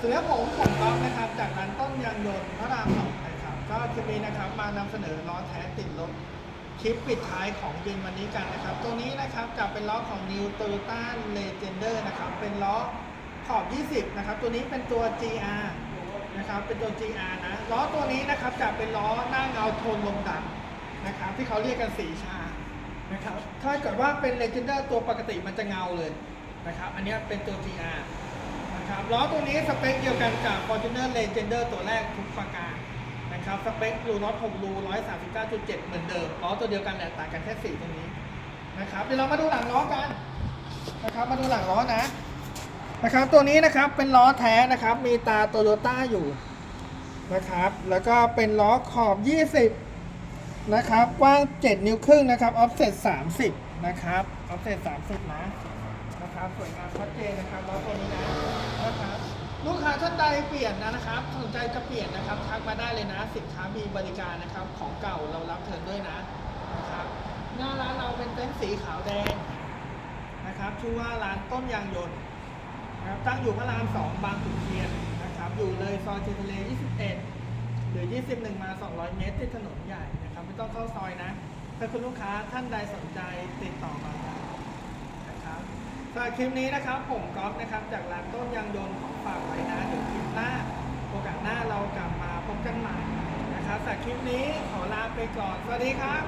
เสือผมผมก๊อฟนะครับจากร้านต้นยางยนต์พระรามสองนะครับก็คลิปนี้นะครับมานำเสนอล้อแท้ติดรถคลิปปิดท้ายของเย็นวันนี้กันนะครับ ตัวนี้นะครับจะเป็นล้อของ New Toyota Legender นะครับเป็นล้อขอบ 20 นะครับ ตัวนี้เป็นตัว GR นะครับเป็นตัว GR นะล้อตัวนี้นะครับจะเป็นล้อหน้าเงาโทนลมดำนะครับที่เขาเรียกกันสีชานะครับถ้าเกิดว่าเป็น Legender ตัวปกติมันจะเงาเลยนะครับอันนี้เป็นตัว GR ครับล้อตัวนี้สเปคเดียวกันกับ Fortuner Legender ตัวแรกทุกประการนะครับสเปครูน็อต6รู139.7 เหมือนเดิมล้อตัวเดียวกันแต่ต่างกันแค่สีตรงนี้นะครับเดี๋ยวเรามาดูหลังล้อกันนะครับมาดูหลังล้อนะนะครับตัวนี้นะครับเป็นล้อแท้นะครับมีตาโตโยต้าอยู่นะครับแล้วก็เป็นล้อขอบ 20นะครับกว้าง 7 นิ้วครึ่งนะครับออฟเซ็ต30นะครับออฟเซ็ต30 นะนะครับสวยงามชัดเจนนะครับล้อตัวนี้นะ นะครับ ลูกค้าท่านใดเปลี่ยนนะนะครับสนใจจะเปลี่ยนนะครับทักมาได้เลยนะ สินค้ามีบริการนะครับ ของเก่าเรารับเทิร์นด้วยนะนะครับหน้าร้านเราเป็นเต็นท์สีขาวแดงนะครับชื่อว่าร้านต้นยางยนต์นะครับตั้งอยู่พระราม2บางขุนเทียนนะครับอยู่เลยซอยเททะเล 21 หรือ 21 มา 200 เมตรที่ถนนใหญ่นะครับไม่ต้องเข้าซอยนะ ถ้าคุณลูกค้าท่านใดสนใจติดต่อมาได้นะครับสำหรับคลิปนี้นะครับผมก๊อฟนะครับจากร้านต้นยางยนต์ของฝากไว้นะ เดี๋ยวคลิปหน้า โอกา จากคลิปนี้ขอลาไปก่อน สวัสดีครับ